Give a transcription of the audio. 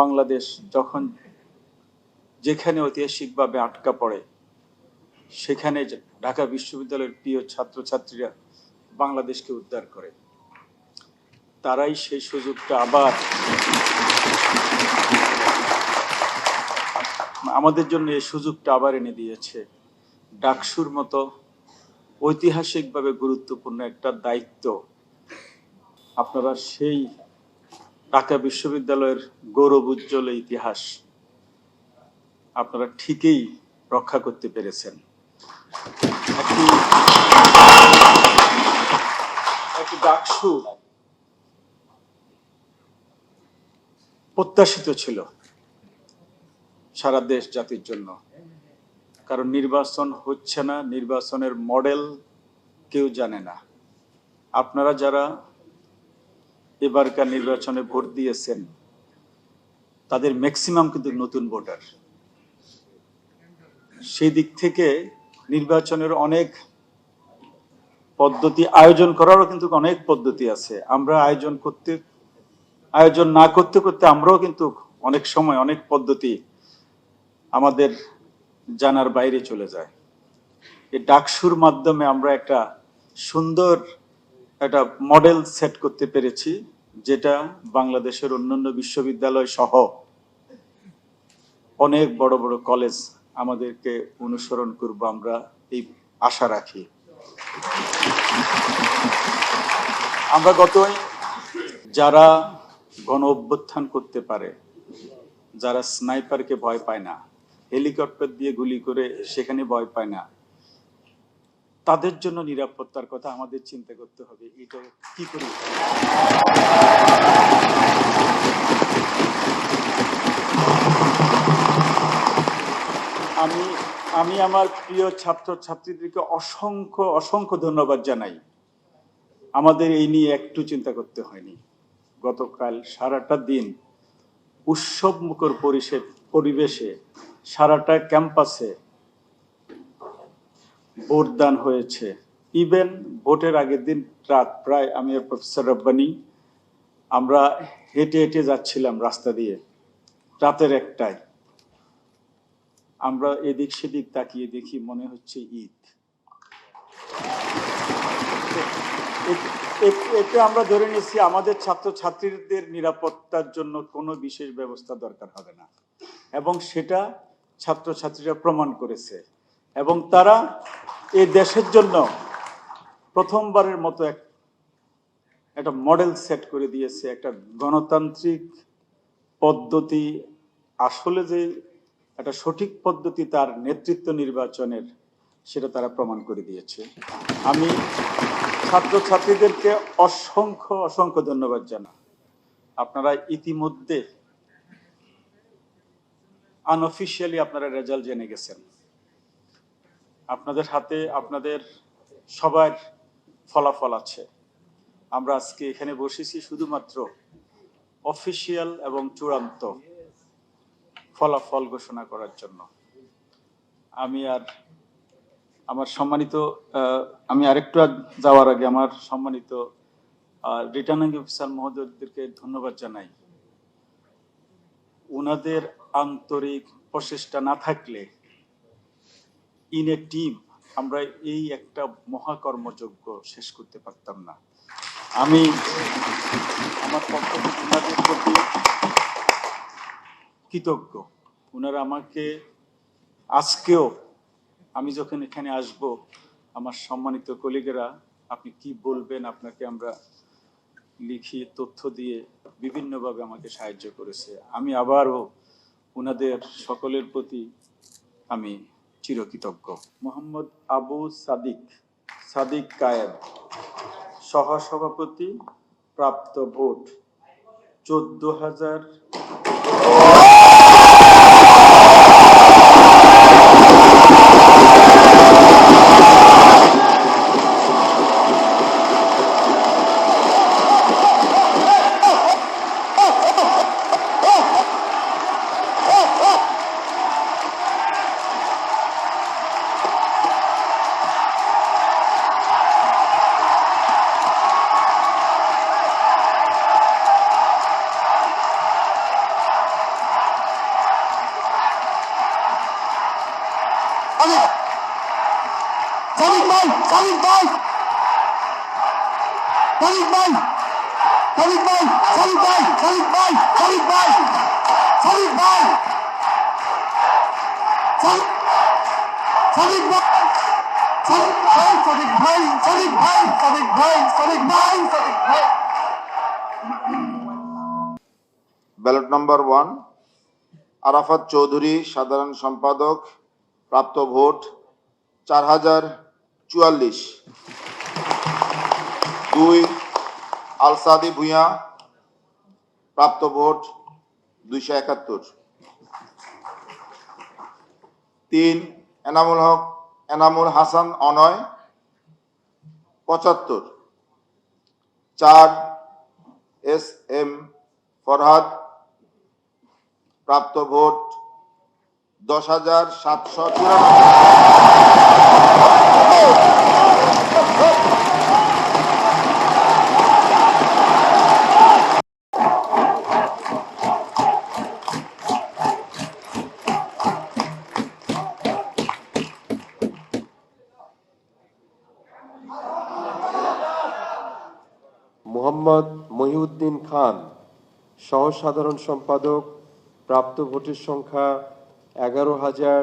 বাংলাদেশ যখন যেখানে ঐতিহাসিকভাবে আটকা পড়ে, সেখানে ঢাকা বিশ্ববিদ্যালয়ের প্রিয় ছাত্রছাত্রীরা বাংলাদেশকে উদ্ধার করে, তারাই সেই সুযোগটা আবার আমাদের জন্য এই সুযোগটা আবার এনে দিয়েছে। ডাকসুর মতো ঐতিহাসিকভাবে গুরুত্বপূর্ণ একটা দায়িত্ব আপনারা সেই ঢাকা বিশ্ববিদ্যালয়ের গৌরব উজ্জ্বল ইতিহাস আপনারা ঠিকই রক্ষা করতে পেরেছেন। একটি প্রত্যাশিত ছিল সারা দেশ জাতির জন্য। কারণ নির্বাচন হচ্ছে না, নির্বাচনের মডেল কেউ জানে না। আপনারা যারা এবারকার নির্বাচনে ভোট দিয়েছেন। তাদের ম্যাক্সিমাম কিন্তু নতুন ভোটার। সেই দিক থেকে নির্বাচনের অনেক পদ্ধতি, আয়োজন করারও কিন্তু অনেক পদ্ধতি আছে। আমরা আয়োজন করতে, আয়োজন না করতে করতে আমরাও কিন্তু অনেক সময় অনেক পদ্ধতি আমাদের জানার বাইরে চলে যায়। এই ডাকসুর মাধ্যমে আমরা একটা সুন্দর একটা মডেল সেট করতে পেরেছি। যেটা বাংলাদেশের অন্যান্য বিশ্ববিদ্যালয় সহ অনেক বড় বড় কলেজ আমাদেরকে অনুসরণ করব আমরা, এই আশা রাখি। আমরা গতই যারা গণ অভ্যুত্থান করতে পারে, যারা স্নাইপারকে ভয় পায় না, হেলিকপ্টার দিয়ে গুলি করে সেখানে ভয় পায় না, তাদের জন্য নিরাপত্তার কথা আমাদের চিন্তা করতে হবে। এটা কি করে? আমি আমার প্রিয় ছাত্র ছাত্রীদেরকে অসংখ্য অসংখ্য ধন্যবাদ জানাই। আমাদের এই নিয়ে একটু চিন্তা করতে হয়নি। গতকাল সারাটা দিন উৎসব মুখর পরিবেশে, সারাটা ক্যাম্পাসে ভোটদান হয়েছে। ইভেন ভোটের আগের দিন রাত প্রায় আমি আর প্রফেসর রব্বানি আমরা হেঁটে হেঁটে যাচ্ছিলাম রাস্তা দিয়ে, রাতের একটাই আমরা এদিক সেদিক তাকিয়ে দেখি মনে হচ্ছে ঈদ। এ- এ- এতে আমরা ধরে নিচ্ছি আমাদের ছাত্রছাত্রীদের নিরাপত্তার জন্য কোনো বিশেষ ব্যবস্থা দরকার হবে না। এবং সেটা ছাত্রছাত্রীরা প্রমাণ করেছে। এবং তারা এই দেশের জন্য প্রথমবারের মতো এক, একটা মডেল সেট করে দিয়েছে, একটা গণতান্ত্রিক পদ্ধতি। আসলে যে একটা সঠিক পদ্ধতি তার নেতৃত্ব নির্বাচনের, সেটা তারা প্রমাণ করে দিয়েছে। আমি ছাত্রছাত্রীদেরকে অসংখ্য অসংখ্য ধন্যবাদ জানা আপনারা ইতিমধ্যে আনঅফিসিয়ালি আপনারা রেজাল্ট জেনে গেছেন। আপনাদের হাতে আপনাদের সবার ফলাফল আছে। আমরা আজকে এখানে বসেছি শুধুমাত্র অফিসিয়াল এবং চূড়ান্ত। ফলাফল ঘোষণা করার জন্য। আমি আর আমার সম্মানিত আমি আরেকটু যাওয়ার আগে আমার সম্মানিত রিটার্নিং অফিসার মহোদয়দেরকে ধন্যবাদ জানাই। ওনাদের আন্তরিক প্রচেষ্টা না থাকলে ইন এ টিম আমরা এই একটা মহাকর্মযজ্ঞ শেষ করতে পারতাম না। আমি আমার পক্ষ থেকে প্রতি কৃতজ্ঞ। ওনারা আমাকে, আজকেও আমি যখন এখানে আসব, আমার সম্মানিত কলিগেরা, আপনি কি বলবেন, আপনাকে আমরা লিখি তথ্য দিয়ে বিভিন্নভাবে আমাকে সাহায্য করেছে। আমি আবারও ওনাদের সকলের প্রতি আমি চিরকৃতজ্ঞ। মোহাম্মদ আবু সাদিক সাদিক কায়েব সহসভাপতি, প্রাপ্ত ভোট, চোদ্দ হাজার সাদিক ভাই সাদিক ভাই সাদিক ভাই সাদিক ভাই সাদিক ভাই সাদিক ভাই সাদিক ভাই ভাই সাদিক ভাই সাদিক ভাই Sadiq ballot number one Arafat Chowdhury সাধারণ সম্পাদক প্রাপ্ত ভোট চার হাজার চুয়াল্লিশ। দুই, আলসাদি ভূঁইয়া, প্রাপ্ত ভোট দুইশো একাত্তর। তিন, এনামুল হক, এনামুল হাসান অনয়, পঁচাত্তর। চার, এস এম ফরহাদ, প্রাপ্ত ভোট দশ হাজার সাতশো চুরানব্বই। মোহাম্মদ মহিউদ্দিন খান সহ সাধারণ সম্পাদক প্রাপ্ত ভোটের সংখ্যা এগারো হাজার।